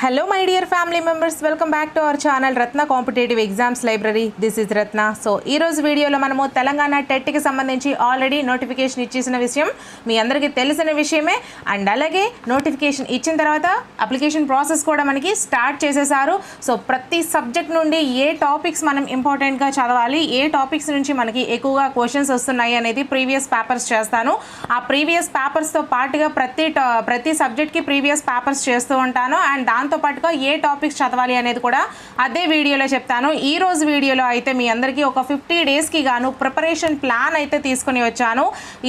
Hello my dear family members welcome back to our channel Ratna competitive exams library this is Ratna so ఈ రోజు వీడియోలో మనము తెలంగాణ టెట్కి సంబంధించి already notification ఇచ్చేసిన విషయం మీ అందరికీ తెలిసిన విషయమే. అండ్ అలాగే నోటిఫికేషన్ ఇచ్చిన తర్వాత అప్లికేషన్ ప్రాసెస్ కూడా మనకి స్టార్ట్ చేసేసారు. సో ప్రతి సబ్జెక్ట్ నుండి ఏ టాపిక్స్ మనం ఇంపార్టెంట్గా చదవాలి ఏ టాపిక్స్ నుంచి మనకి ఎక్కువగా క్వశ్చన్స్ వస్తున్నాయి అనేది ప్రీవియస్ పేపర్స్ చేస్తాను. ఆ ప్రీవియస్ పేపర్స్తో పాటుగా ప్రతి టా- ప్రతి సబ్జెక్ట్కి ప్రీవియస్ పేపర్స్ చేస్తూ ఉంటాను. అండ్ దాంతో పాటుగా ఏ టాపిక్స్ చదవాలి అనేది కూడా అదే వీడియోలో చెప్తాను. ఈ రోజు వీడియోలో అయితే మీ అందరికీ ఒక ఫిఫ్టీ డేస్కి గాను ప్రిపరేషన్ ప్లాన్ అయితే తీసుకుని వచ్చాను.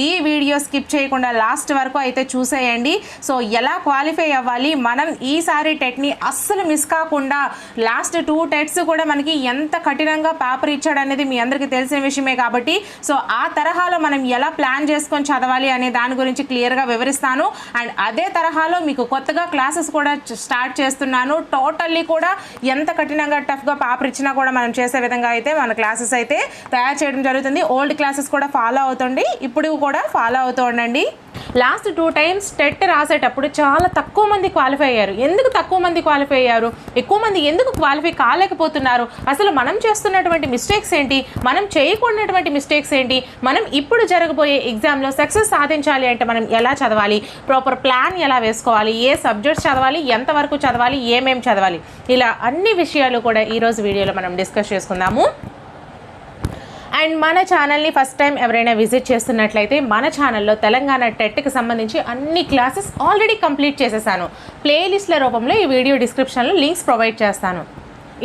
ఈ వీడియో స్కిప్ చేయకుండా లాస్ట్ వరకు అయితే చూసేయండి. సో ఎలా క్వాలిఫై అవ్వాలి? మనం ఈసారి టెట్ని అస్సలు మిస్ కాకుండా లాస్ట్ టూ టెట్స్ కూడా మనకి ఎంత కఠినంగా పేపర్ ఇచ్చాడు అనేది మీ అందరికీ తెలిసిన విషయమే కాబట్టి సో ఆ తరహాలో మనం ఎలా ప్లాన్ చేసుకొని చదవాలి అనే దాని గురించి క్లియర్గా వివరిస్తాను. అండ్ అదే తరహాలో మీకు కొత్తగా క్లాసెస్ కూడా స్టార్ట్ చేస్తాను. చేస్తున్నాను. టోటల్లీ కూడా ఎంత కఠినంగా టఫ్గా పేపర్ ఇచ్చినా కూడా మనం చేసే విధంగా అయితే మన క్లాసెస్ అయితే తయారు చేయడం జరుగుతుంది. ఓల్డ్ క్లాసెస్ కూడా ఫాలో అవుతుంది. ఇప్పుడు కూడా ఫాలో అవుతూ ఉండండి. లాస్ట్ టూ టైమ్స్ టెట్ రాసేటప్పుడు చాలా తక్కువ మంది క్వాలిఫై అయ్యారు. ఎందుకు తక్కువ మంది క్వాలిఫై అయ్యారు? ఎక్కువ మంది ఎందుకు క్వాలిఫై కాలేకపోతున్నారు? అసలు మనం చేస్తున్నటువంటి మిస్టేక్స్ ఏంటి? మనం చేయకూడనటువంటి మిస్టేక్స్ ఏంటి? మనం ఇప్పుడు జరగబోయే ఎగ్జామ్లో సక్సెస్ సాధించాలి అంటే మనం ఎలా చదవాలి? ప్రాపర్ ప్లాన్ ఎలా వేసుకోవాలి? ఏ సబ్జెక్ట్స్ చదవాలి? ఎంతవరకు చదవాలి? ఏమేమి చదవాలి? ఇలా అన్ని విషయాలు కూడా ఈరోజు వీడియోలో మనం డిస్కస్ చేసుకుందాము. అండ్ మన ఛానల్ని ఫస్ట్ టైం ఎవరైనా విజిట్ చేస్తున్నట్లయితే మన ఛానల్లో తెలంగాణ టెట్కి సంబంధించి అన్ని క్లాసెస్ ఆల్రెడీ కంప్లీట్ చేసేసాను. ప్లేలిస్ట్ల రూపంలో ఈ వీడియో డిస్క్రిప్షన్లో లింక్స్ ప్రొవైడ్ చేస్తాను.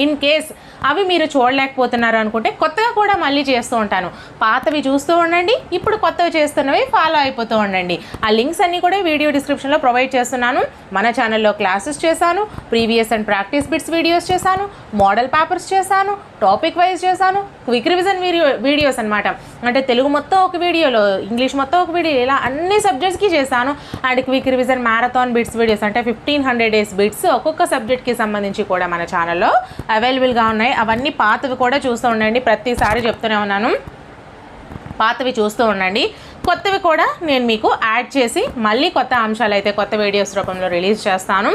ఇన్ కేస్ అవి మీరు చూడలేకపోతున్నారు అనుకుంటే కొత్తగా కూడా మళ్ళీ చేస్తూ ఉంటాను. పాతవి చూస్తూ ఉండండి ఇప్పుడు కొత్తవి చేస్తున్నవి ఫాలో అయిపోతూ ఉండండి. ఆ లింక్స్ అన్నీ కూడా వీడియో డిస్క్రిప్షన్లో ప్రొవైడ్ చేస్తున్నాను. మన ఛానల్లో క్లాసెస్ చేశాను previous and practice bits videos చేశాను మోడల్ పేపర్స్ చేశాను టాపిక్ వైజ్ చేశాను క్విక్ రివిజన్ వీడియో వీడియోస్ అనమాట అంటే తెలుగు మొత్తం ఒక వీడియోలో ఇంగ్లీష్ మొత్తం ఒక వీడియో ఇలా అన్ని సబ్జెక్ట్స్కి చేశాను. And quick revision marathon bits videos అంటే ఫిఫ్టీన్ హండ్రెడ్ డేస్ బిట్స్ ఒక్కొక్క సబ్జెక్ట్కి సంబంధించి కూడా మన ఛానల్లో అవైలబుల్గా ఉన్నాయి. అవన్నీ పాతవి కూడా చూస్తూ ఉండండి. ప్రతిసారి చెప్తూనే ఉన్నాను. పాతవి చూస్తూ ఉండండి. కొత్తవి కూడా నేను మీకు యాడ్ చేసి మళ్ళీ కొత్త అంశాలు అయితే కొత్త వీడియోస్ రూపంలో రిలీజ్ చేస్తాను.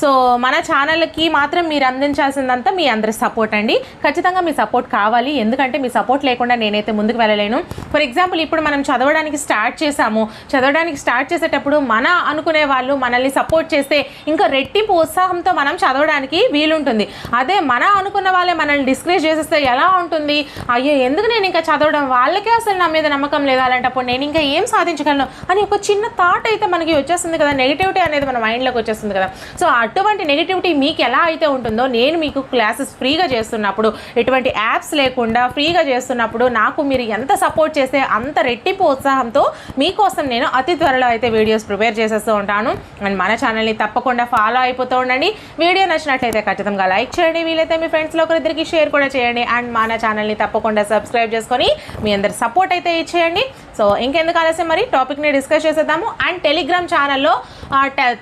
సో మన ఛానల్కి మాత్రం మీరు అందించాల్సిందంతా మీ అందరి సపోర్ట్ అండి. ఖచ్చితంగా మీ సపోర్ట్ కావాలి. ఎందుకంటే మీ సపోర్ట్ లేకుండా నేనైతే ముందుకు వెళ్ళలేను. ఫర్ ఎగ్జాంపుల్ ఇప్పుడు మనం చదవడానికి స్టార్ట్ చేసాము చదవడానికి స్టార్ట్ చేసేటప్పుడు మన అనుకునే వాళ్ళు మనల్ని సపోర్ట్ చేస్తే ఇంకా రెట్టింపు ఉత్సాహంతో మనం చదవడానికి వీలుంటుంది. అదే మన అనుకున్న వాళ్ళే మనల్ని డిస్కరేజ్ చేసేస్తే ఎలా ఉంటుంది? అయ్యో ఎందుకు నేను ఇంకా చదవడం? వాళ్ళకే అసలు నా మీద నమ్మకం లేదు. అలాంటప్పుడు నేను ఇంకా ఏం సాధించగలను అని ఒక చిన్న థాట్ అయితే మనకి వచ్చేస్తుంది కదా నెగిటివిటీ అనేది మన మైండ్లోకి వచ్చేస్తుంది కదా. సో అటువంటి నెగిటివిటీ మీకు ఎలా అయితే ఉంటుందో నేను మీకు క్లాసెస్ ఫ్రీగా చేస్తున్నప్పుడు ఎటువంటి యాప్స్ లేకుండా ఫ్రీగా చేస్తున్నప్పుడు నాకు మీరు ఎంత సపోర్ట్ చేస్తే అంత రెట్టింపు ఉత్సాహంతో మీకోసం నేను అతి త్వరలో అయితే వీడియోస్ ప్రిపేర్ చేసేస్తూ ఉంటాను. అండ్ మన ఛానల్ని తప్పకుండా ఫాలో అయిపోతూ ఉండండి. వీడియో నచ్చినట్లయితే ఖచ్చితంగా లైక్ చేయండి. వీలైతే మీ ఫ్రెండ్స్లో ఒకరిద్దరికి షేర్ కూడా చేయండి. అండ్ మన ఛానల్ని తప్పకుండా సబ్స్క్రైబ్ చేసుకొని మీ అందరి సపోర్ట్ అయితే ఇచ్చేయండి. సో ఇంకెందుకు ఆలస్యం? మరి టాపిక్ని డిస్కస్ చేసేద్దాము. అండ్ టెలిగ్రామ్ ఛానల్లో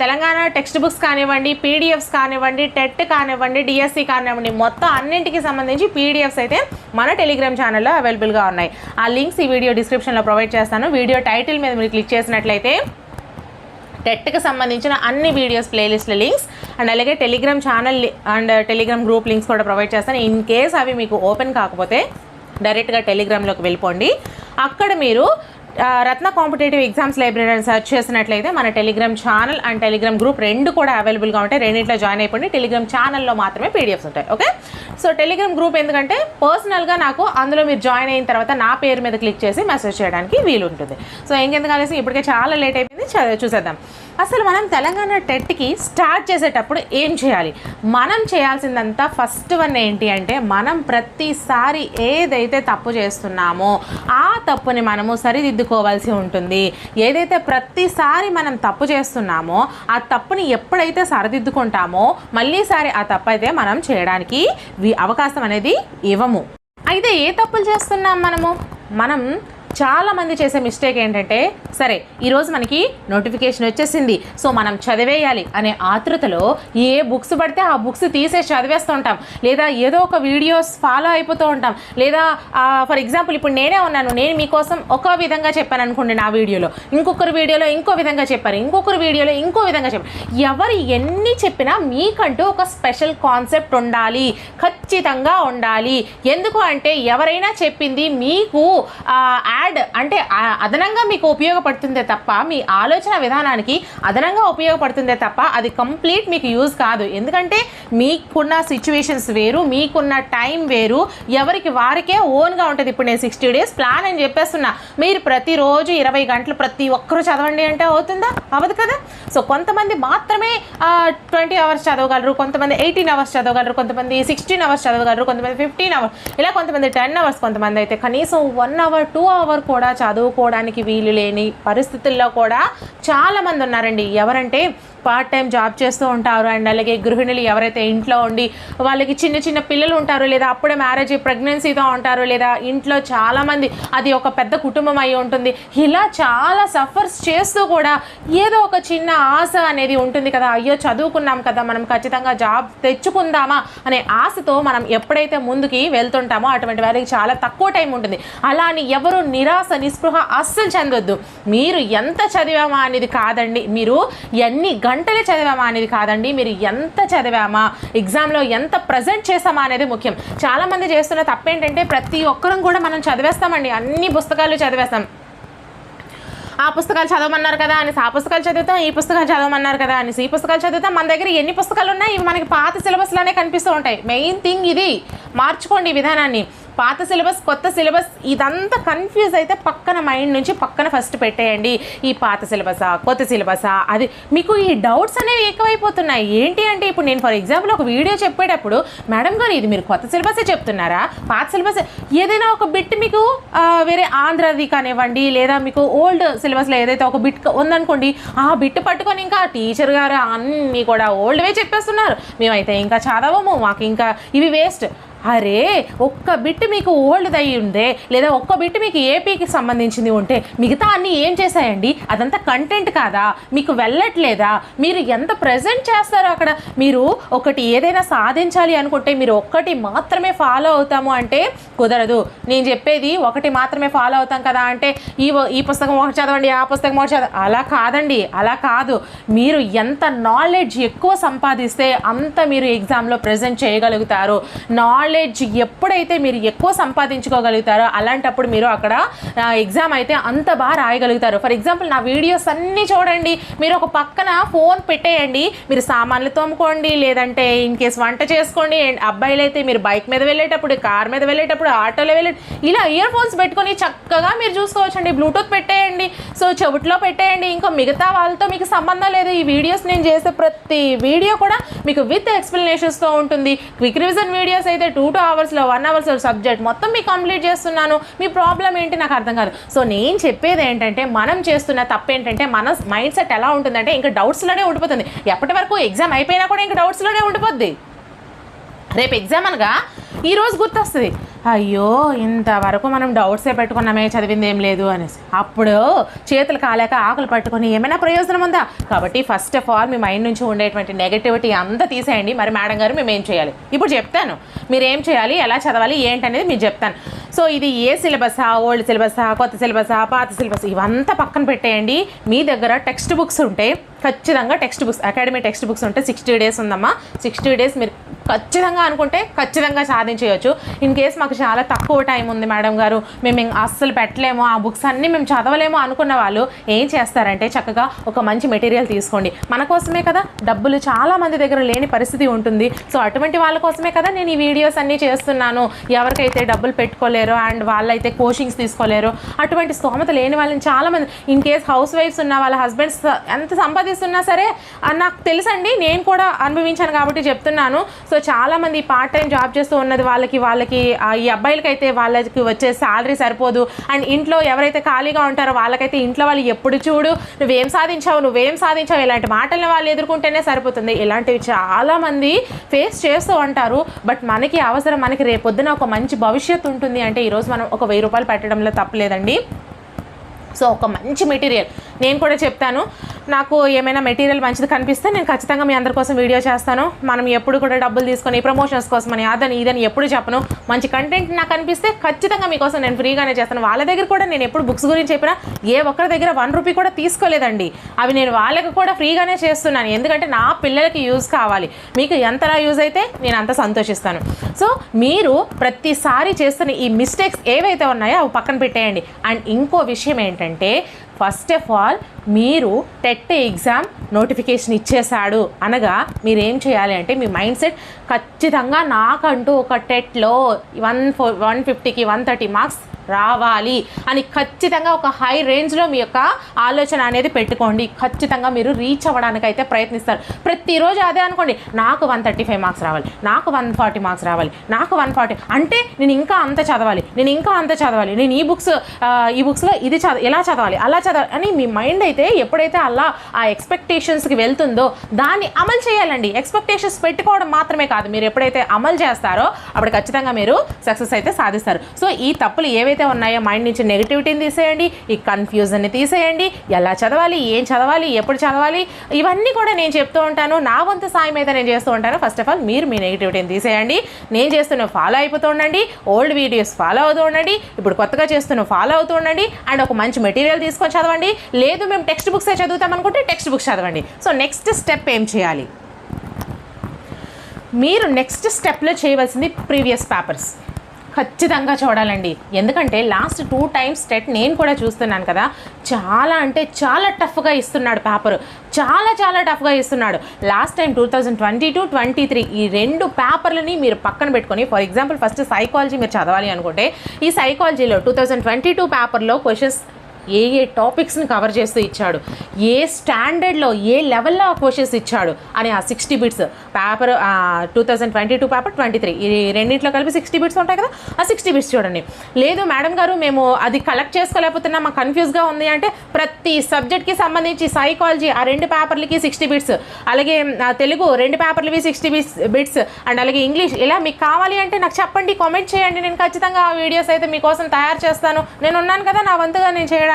తెలంగాణ టెక్స్ట్ బుక్స్ కానివ్వండి పీడిఎఫ్స్ కానివ్వండి టెట్ కానివ్వండి డిఎస్సి కానివ్వండి మొత్తం అన్నింటికి సంబంధించి పీడిఎఫ్స్ అయితే మన టెలిగ్రామ్ ఛానల్లో అవైలబుల్గా ఉన్నాయి. ఆ లింక్స్ ఈ వీడియో డిస్క్రిప్షన్లో ప్రొవైడ్ చేస్తాను. వీడియో టైటిల్ మీద మీరు క్లిక్ చేసినట్లయితే టెట్కి సంబంధించిన అన్ని వీడియోస్ ప్లేలిస్ట్ల లింక్స్ అండ్ అలాగే Telegram channel and Telegram group links కూడా ప్రొవైడ్ చేస్తాను. ఇన్ కేస్ అవి మీకు ఓపెన్ కాకపోతే డైరెక్ట్గా టెలిగ్రామ్లోకి వెళ్ళిపోండి. అక్కడ మీరు రత్న కాంపిటేటివ్ ఎగ్జామ్స్ లైబ్రరీ అని సెర్చ్ చేసినట్లయితే మన Telegram channel and Telegram group రెండు కూడా అవైలబుల్గా ఉంటాయి. రెండింటిలో జాయిన్ అయిపోండి. టెలిగ్రామ్ ఛానల్లో మాత్రమే పీడిఎఫ్స్ ఉంటాయి. ఓకే? సో టెలిగ్రామ్ గ్రూప్ ఎందుకంటే పర్సనల్గా నాకు అందులో మీరు జాయిన్ అయిన తర్వాత నా పేరు మీద క్లిక్ చేసి మెసేజ్ చేయడానికి వీలు ఉంటుంది సో ఇంకెందుకు కలిసి ఇప్పటికే చాలా లేట్ అయిపోయింది. చూసేద్దాం. అసలు మనం తెలంగాణ టెట్కి స్టార్ట్ చేసేటప్పుడు ఏం చేయాలి? మనం చేయాల్సిందంతా ఫస్ట్ వన్ ఏంటి అంటే మనం ప్రతిసారి ఏదైతే తప్పు చేస్తున్నామో ఆ తప్పుని మనము సరిదిద్దు సరిదిద్దుకోవాల్సి ఉంటుంది. ఏదైతే ప్రతిసారి మనం తప్పు చేస్తున్నామో ఆ తప్పుని ఎప్పుడైతే సరిదిద్దుకుంటామో మళ్ళీసారి ఆ తప్పు అయితే మనం చేయడానికి అవకాశం అనేది ఇవ్వము. అయితే ఏ తప్పులు చేస్తున్నాం మనము? మనం చాలామంది చేసే మిస్టేక్ ఏంటంటే సరే ఈరోజు మనకి నోటిఫికేషన్ వచ్చేసింది సో మనం చదివేయాలి అనే ఆతృతలో ఏ బుక్స్ పడితే ఆ బుక్స్ తీసేసి చదివేస్తూ ఉంటాం. లేదా ఏదో ఒక వీడియోస్ ఫాలో అయిపోతూ ఉంటాం. లేదా ఫర్ ఎగ్జాంపుల్ ఇప్పుడు నేనే ఉన్నాను నేను మీకోసం ఒక విధంగా చెప్పాను అనుకోండి నా వీడియోలో ఇంకొకరి వీడియోలో ఇంకో విధంగా చెప్పారు ఇంకొకరి వీడియోలో ఇంకో విధంగా చెప్పారు. ఎవరు ఎన్ని చెప్పినా మీకంటూ ఒక స్పెషల్ కాన్సెప్ట్ ఉండాలి ఖచ్చితంగా ఉండాలి. ఎందుకు అంటే ఎవరైనా చెప్పింది మీకు యాడ్ అంటే అదనంగా మీకు ఉపయోగపడుతుందే తప్ప మీ ఆలోచన విధానానికి అదనంగా ఉపయోగపడుతుందే తప్ప అది కంప్లీట్ మీకు యూజ్ కాదు. ఎందుకంటే మీకున్న సిచ్యువేషన్స్ వేరు మీకున్న టైం వేరు ఎవరికి వారికే ఓన్గా ఉంటుంది. ఇప్పుడు నేను సిక్స్టీ డేస్ ప్లాన్ అని చెప్పేస్తున్నా. మీరు ప్రతిరోజు ఇరవై గంటలు ప్రతి ఒక్కరూ చదవండి అంటే అవుతుందా? అవ్వదు కదా? సో కొంతమంది మాత్రమే ట్వంటీ అవర్స్ చదవగలరు కొంతమంది ఎయిటీన్ అవర్స్ చదవగలరు కొంతమంది సిక్స్టీన్ అవర్స్ చదవగలరు కొంతమంది ఫిఫ్టీన్ అవర్స్ ఇలా కొంతమంది టెన్ అవర్స్ కొంతమంది అయితే కనీసం వన్ అవర్ టూ ఎవరు కూడా చదువుకోవడానికి వీలు లేని పరిస్థితుల్లో కూడా చాలామంది ఉన్నారండి. ఎవరంటే పార్ట్ టైం జాబ్ చేస్తూ ఉంటారు. అండ్ అలాగే గృహిణులు ఎవరైతే ఇంట్లో ఉండి వాళ్ళకి చిన్న చిన్న పిల్లలు ఉంటారు లేదా అప్పుడే మ్యారేజ్ ప్రెగ్నెన్సీతో ఉంటారు లేదా ఇంట్లో చాలామంది అది ఒక పెద్ద కుటుంబం అయి ఉంటుంది. ఇలా చాలా సఫర్స్ చేస్తూ కూడా ఏదో ఒక చిన్న ఆశ అనేది ఉంటుంది కదా. అయ్యో చదువుకున్నాం కదా మనం ఖచ్చితంగా జాబ్ తెచ్చుకుందామా అనే ఆశతో మనం ఎప్పుడైతే ముందుకి వెళ్తుంటామో అటువంటి వారికి చాలా తక్కువ టైం ఉంటుంది. అలా అని ఎవరు నిరాశ నిస్పృహ అస్సలు చెందొద్దు. మీరు ఎంత చదివామా అనేది కాదండి. మీరు ఎన్ని గంటలు చదివామా అనేది కాదండి మీరు ఎంత చదివామా ఎగ్జామ్లో ఎంత ప్రజెంట్ చేసామా అనేది ముఖ్యం. చాలామంది చేస్తున్న తప్పేంటంటే ప్రతి ఒక్కరం కూడా మనం చదివేస్తామండి అన్ని పుస్తకాలు చదివేస్తాం. ఆ పుస్తకాలు చదవమన్నారు కదా అని ఆ పుస్తకాలు చదువుతాం ఈ పుస్తకాలు చదవమన్నారు కదా అని ఈ పుస్తకాలు చదువుతాం మన దగ్గర ఎన్ని పుస్తకాలు ఉన్నాయి ఇవి మనకి పాత సిలబస్లోనే కనిపిస్తూ ఉంటాయి. మెయిన్ థింగ్ ఇది. మార్చుకోండి ఈ విధానాన్ని. పాత సిలబస్ కొత్త సిలబస్ ఇదంతా కన్ఫ్యూజ్ అయితే పక్కన మైండ్ నుంచి పక్కన ఫస్ట్ పెట్టేయండి. ఈ పాత సిలబసా కొత్త సిలబసా? అది మీకు ఈ డౌట్స్ అనేవి ఎక్కువైపోతున్నాయి. ఏంటి అంటే ఇప్పుడు నేను ఫర్ ఎగ్జాంపుల్ ఒక వీడియో చెప్పేటప్పుడు మేడం గారు ఇది మీరు కొత్త సిలబసే చెప్తున్నారా? పాత సిలబస్ ఏదైనా ఒక బిట్ మీకు వేరే ఆంధ్రది కానివ్వండి లేదా మీకు ఓల్డ్ సిలబస్లో ఏదైతే ఒక బిట్ ఉందనుకోండి ఆ బిట్ పట్టుకొని ఇంకా టీచర్ గారు అన్నీ కూడా ఓల్డ్వే చెప్పేస్తున్నారు. మేమైతే ఇంకా చదవము మాకు ఇంకా ఇవి వేస్ట్ అరే ఒక్క బిట్ మీకు ఓల్డ్ అయి ఉందే లేదా ఒక్క బిట్ మీకు ఏపీకి సంబంధించింది ఉంటే మిగతా అన్ని ఏం చేశాయండి? అదంతా కంటెంట్ కాదా? మీకు వెళ్ళట్లేదా? మీరు ఎంత ప్రజెంట్ చేస్తారో అక్కడ? మీరు ఒకటి ఏదైనా సాధించాలి అనుకుంటే మీరు ఒక్కటి మాత్రమే ఫాలో అవుతాము అంటే కుదరదు. నేను చెప్పేది ఒకటి మాత్రమే ఫాలో అవుతాం కదా అంటే ఈ ఈ పుస్తకం ఒకటి చదవండి ఆ పుస్తకం ఒకటి చదవండి అలా కాదండి అలా కాదు. మీరు ఎంత నాలెడ్జ్ ఎక్కువ సంపాదిస్తే అంత మీరు ఎగ్జామ్లో ప్రజెంట్ చేయగలుగుతారు. నాలెడ్జ్ ఎప్పుడైతే మీరు ఎక్కువ సంపాదించుకోగలుగుతారో అలాంటప్పుడు మీరు అక్కడ ఎగ్జామ్ అయితే అంత బాగా రాయగలుగుతారు. ఫర్ ఎగ్జాంపుల్ నా వీడియోస్ అన్నీ చూడండి. మీరు ఒక పక్కన ఫోన్ పెట్టేయండి. మీరు సామాన్లు తోముకోండి లేదంటే ఇన్ కేస్ వంట చేసుకోండి. అండ్ అబ్బాయిలు అయితే మీరు బైక్ మీద వెళ్ళేటప్పుడు కార్ మీద వెళ్ళేటప్పుడు ఆటోలో వెళ్ళే ఇలా ఇయర్ ఫోన్స్ పెట్టుకొని చక్కగా మీరు చూసుకోవచ్చండి. బ్లూటూత్ పెట్టేయండి. సో చెవిట్లో పెట్టేయండి. ఇంకా మిగతా వాళ్ళతో మీకు సంబంధం లేదు. ఈ వీడియోస్ నేను చేసే ప్రతి వీడియో కూడా మీకు విత్ ఎక్స్ప్లెనేషన్స్తో ఉంటుంది. క్విక్ రివిజన్ వీడియోస్ అయితే టూ టూ అవర్స్లో వన్ అవర్స్లో సబ్జెక్ట్ మొత్తం మీకు కంప్లీట్ చేస్తున్నాను. మీ ప్రాబ్లం ఏంటి నాకు అర్థం కాదు. సో నేను చెప్పేది ఏంటంటే మనం చేస్తున్న తప్పు ఏంటంటే మన మైండ్ సెట్ ఎలా ఉంటుందంటే ఇంకా డౌట్స్లోనే ఉండిపోతుంది. ఎప్పటి వరకు ఎగ్జామ్ అయిపోయినా కూడా ఇంకా డౌట్స్లోనే ఉండిపోద్ది. రేపు ఎగ్జామ్ అనగా ఈరోజు గుర్తొస్తుంది. అయ్యో ఇంతవరకు మనం డౌట్సే పెట్టుకున్నామే చదివింది ఏం లేదు అనేసి. అప్పుడు చేతులు కాలేక ఆకులు పట్టుకొని ఏమైనా ప్రయోజనం ఉందా? కాబట్టి ఫస్ట్ ఆఫ్ ఆల్ మీ మైండ్ నుంచి ఉండేటువంటి నెగటివిటీ అంతా తీసేయండి. మరి మేడం గారు మేము ఏం చేయాలి? ఇప్పుడు చెప్తాను. మీరు ఏం చేయాలి? ఎలా చదవాలి? ఏంటనేది మీకు చెప్తాను. సో ఇది ఏ సిలబసా? ఓల్డ్ సిలబసా కొత్త సిలబసా పాత సిలబస్? ఇవంతా పక్కన పెట్టేయండి. మీ దగ్గర టెక్స్ట్ బుక్స్ ఉంటే ఖచ్చితంగా text books academy text books ఉంటే సిక్స్టీ డేస్ ఉందమ్మా. సిక్స్టీ డేస్ మీరు ఖచ్చితంగా అనుకుంటే ఖచ్చితంగా సాధించేయచ్చు. ఇన్ కేస్ మాకు చాలా తక్కువ టైం ఉంది మేడం గారు మేము అస్సలు పెట్టలేము ఆ బుక్స్ అన్నీ మేము చదవలేము అనుకున్న వాళ్ళు ఏం చేస్తారంటే చక్కగా ఒక మంచి మెటీరియల్ తీసుకోండి. మన కోసమే కదా డబ్బులు చాలా మంది దగ్గర లేని పరిస్థితి ఉంటుంది. సో అటువంటి వాళ్ళ కోసమే కదా నేను ఈ వీడియోస్ అన్నీ చేస్తున్నాను. ఎవరికైతే డబ్బులు పెట్టుకోలేరు అండ్ వాళ్ళైతే కోచింగ్స్ తీసుకోలేరు అటువంటి స్తోమత లేని వాళ్ళని చాలామంది ఇన్ కేస్ హౌస్ వైఫ్స్ ఉన్న వాళ్ళ హస్బెండ్స్ ఎంత సంపాదిస్తున్నా సరే నాకు తెలుసండి నేను కూడా అనుభవించాను కాబట్టి చెప్తున్నాను. సో సో చాలామంది పార్ట్ టైం జాబ్ చేస్తూ ఉన్నది వాళ్ళకి వాళ్ళకి ఈ అబ్బాయిలకి అయితే వాళ్ళకి వచ్చే శాలరీ సరిపోదు. అండ్ ఇంట్లో ఎవరైతే ఖాళీగా ఉంటారో వాళ్ళకైతే ఇంట్లో వాళ్ళు ఎప్పుడు చూడు నువ్వేం సాధించావు నువ్వేం సాధించావు ఇలాంటి మాటలను వాళ్ళు ఎదుర్కొంటేనే సరిపోతుంది. ఇలాంటివి చాలామంది ఫేస్ చేస్తూ ఉంటారు. బట్ మనకి అవసరం మనకి రేపొద్దున ఒక మంచి భవిష్యత్తు ఉంటుంది అంటే ఈరోజు మనం ఒక వెయ్యి రూపాయలు పెట్టడంలో తప్పలేదండి. సో ఒక మంచి మెటీరియల్ నేను కూడా చెప్తాను. నాకు ఏమైనా మెటీరియల్ మంచిది కనిపిస్తే నేను ఖచ్చితంగా మీ అందరి కోసం వీడియో చేస్తాను. మనం ఎప్పుడు కూడా డబ్బులు తీసుకొని ప్రమోషన్స్ కోసం అని అదని ఇదని ఎప్పుడు చెప్పను. మంచి కంటెంట్ నాకు కనిపిస్తే ఖచ్చితంగా మీకోసం నేను ఫ్రీగానే చేస్తాను. వాళ్ళ దగ్గర కూడా నేను ఎప్పుడు బుక్స్ గురించి చెప్పినా ఏ ఒక్కరి దగ్గర వన్ రూపీ కూడా తీసుకోలేదండి. అవి నేను వాళ్ళకి కూడా ఫ్రీగానే చేస్తున్నాను. ఎందుకంటే నా పిల్లలకి యూజ్ కావాలి. మీకు ఎంతలా యూజ్ అయితే నేను అంత సంతోషిస్తాను. సో మీరు ప్రతిసారి చేస్తున్న ఈ మిస్టేక్స్ ఏవైతే ఉన్నాయో అవి పక్కన పెట్టేయండి. అండ్ ఇంకో విషయం ఏంటంటే ఫస్ట్ ఆఫ్ ఆల్ మీరు టెట్ ఎగ్జామ్ నోటిఫికేషన్ ఇచ్చేశాడు అనగా మీరేం చేయాలి అంటే మీ మైండ్ సెట్ ఖచ్చితంగా నాకంటూ ఒక టెట్లో వన్ ఫోర్ వన్ ఫిఫ్టీకి వన్ థర్టీ మార్క్స్ రావాలి అని ఖచ్చితంగా ఒక హై రేంజ్లో మీ యొక్క ఆలోచన అనేది పెట్టుకోండి. ఖచ్చితంగా మీరు రీచ్ అవ్వడానికి అయితే ప్రయత్నిస్తారు. ప్రతిరోజు అదే అనుకోండి. నాకు వన్ థర్టీ ఫైవ్ మార్క్స్ రావాలి. నాకు వన్ ఫార్టీ మార్క్స్ రావాలి. నాకు వన్ ఫార్టీ అంటే నేను ఇంకా అంత చదవాలి. నేను ఇంకా అంత చదవాలి. నేను ఈ బుక్స్ ఈ బుక్స్లో ఇది చదవ ఎలా చదవాలి? అలా చదవాలి అని మీ మైండ్ అయితే అయితే ఎప్పుడైతే అలా ఆ ఎక్స్పెక్టేషన్స్కి వెళ్తుందో దాన్ని అమలు చేయాలండి. ఎక్స్పెక్టేషన్స్ పెట్టుకోవడం మాత్రమే కాదు. మీరు ఎప్పుడైతే అమలు చేస్తారో అప్పుడు ఖచ్చితంగా మీరు సక్సెస్ అయితే సాధిస్తారు. సో ఈ తప్పులు ఏవైతే ఉన్నాయో మైండ్ నుంచి నెగిటివిటీని తీసేయండి. ఈ కన్ఫ్యూజన్ని తీసేయండి. ఎలా చదవాలి? ఏం చదవాలి? ఎప్పుడు చదవాలి? ఇవన్నీ కూడా నేను చెప్తూ ఉంటాను. నా వంతు సాయం అయితే నేను చేస్తూ ఉంటాను. ఫస్ట్ ఆఫ్ ఆల్ మీరు మీ నెగిటివిటీని తీసేయండి. నేను చేస్తున్న ఫాలో అయిపోతూ ఉండండి. ఓల్డ్ వీడియోస్ ఫాలో అవుతూ ఉండండి. ఇప్పుడు కొత్తగా చేస్తున్న ఫాలో అవుతూ ఉండండి. అండ్ ఒక మంచి మెటీరియల్ తీసుకొని చదవండి. లేదు మేము టెక్స్ట్ బుక్సే చదువుతాం అనుకుంటే టెక్స్ట్ బుక్స్ చదవండి. సో నెక్స్ట్ స్టెప్ ఏం చేయాలి? మీరు నెక్స్ట్ స్టెప్లో చేయవలసింది ప్రీవియస్ పేపర్స్. ఖచ్చితంగా చూడాలండి. ఎందుకంటే లాస్ట్ టూ టైమ్స్ టెట్ నేను కూడా చూస్తున్నాను కదా. చాలా అంటే చాలా టఫ్గా ఇస్తున్నాడు పేపర్. చాలా చాలా టఫ్గా ఇస్తున్నాడు. Last time two thousand twenty two twenty three ఈ రెండు పేపర్లని మీరు పక్కన పెట్టుకొని ఫర్ ఎగ్జాంపుల్ ఫస్ట్ సైకాలజీ మీరు చదవాలి అనుకుంటే ఈ సైకాలజీలో టూ థౌజండ్ ట్వంటీ టూ పేపర్లో క్వశ్చన్స్ ఏ ఏ టాపిక్స్ని కవర్ చేస్తూ ఇచ్చాడు ఏ స్టాండర్డ్లో ఏ లెవెల్లో క్వశ్చన్స్ ఇచ్చాడు అని ఆ sixty bits paper two thousand twenty two paper twenty three ఈ రెండింటిలో కలిపి సిక్స్టీ బిట్స్ ఉంటాయి కదా ఆ సిక్స్టీ బిట్స్ చూడండి. లేదు మేడం గారు మేము అది కలెక్ట్ చేసుకోలేకపోతున్నా మాకు కన్ఫ్యూజ్గా ఉంది అంటే ప్రతి సబ్జెక్ట్కి సంబంధించి సైకాలజీ ఆ రెండు పేపర్లకి సిక్స్టీ బిట్స్ అలాగే తెలుగు రెండు పేపర్లవి సిక్స్టీ బిట్స్ బిట్స్ అండ్ అలాగే ఇంగ్లీష్ ఇలా మీకు కావాలి అంటే నాకు చెప్పండి కామెంట్ చేయండి. నేను ఖచ్చితంగా ఆ వీడియోస్ అయితే మీకోసం తయారు చేస్తాను. నేను ఉన్నాను కదా నా వంతుగా నేను చేయడానికి.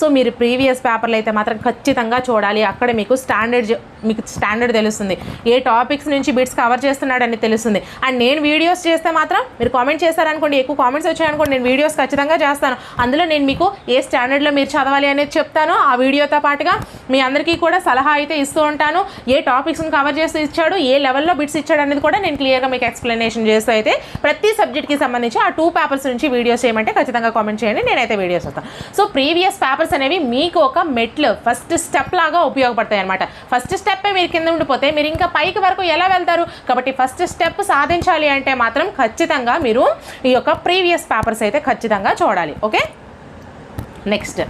సో మీరు ప్రీవియస్ పేపర్లు అయితే మాత్రం ఖచ్చితంగా చూడాలి. అక్కడ మీకు స్టాండర్డ్ మీకు స్టాండర్డ్ తెలుస్తుంది. ఏ టాపిక్స్ నుంచి బిట్స్ కవర్ చేస్తున్నాడని తెలుస్తుంది. అండ్ నేను వీడియోస్ చేస్తే మాత్రం మీరు కామెంట్ చేస్తారనుకోండి ఎక్కువ కామెంట్స్ వచ్చాయనుకోండి నేను వీడియోస్ ఖచ్చితంగా చేస్తాను. అందులో నేను మీకు ఏ స్టాండర్డ్లో మీరు చదవాలి అనేది చెప్తాను. ఆ వీడియోతో పాటుగా మీ అందరికీ కూడా సలహా అయితే ఇస్తూ ఉంటాను. ఏ టాపిక్స్ని కవర్ చేస్తూ ఇచ్చాడు ఏ లెవెల్లో బిట్స్ ఇచ్చాడు అనేది కూడా నేను క్లియర్గా మీకు ఎక్స్ప్లెనేషన్ చేస్తూ అయితే ప్రతి సబ్జెక్ట్కి సంబంధించి ఆ టూ పేపర్స్ నుంచి వీడియోస్ చేయమంటే ఖచ్చితంగా కామెంట్ చేయండి. నేనైతే వీడియోస్ వస్తాను. సో ప్రీవియస్ పేపర్స్ అనేవి మీకు ఒక మెట్లు ఫస్ట్ స్టెప్ లాగా ఉపయోగపడతాయి అనమాట ఫస్ట్ స్టెప్పే మీరు కింద ఉండిపోతే మీరు ఇంకా పైకి వరకు ఎలా వెళ్తారు? కాబట్టి ఫస్ట్ స్టెప్ సాధించాలి అంటే మాత్రం ఖచ్చితంగా మీరు ఈ యొక్క ప్రీవియస్ పేపర్స్ అయితే ఖచ్చితంగా చూడాలి. ఓకే? నెక్స్ట్.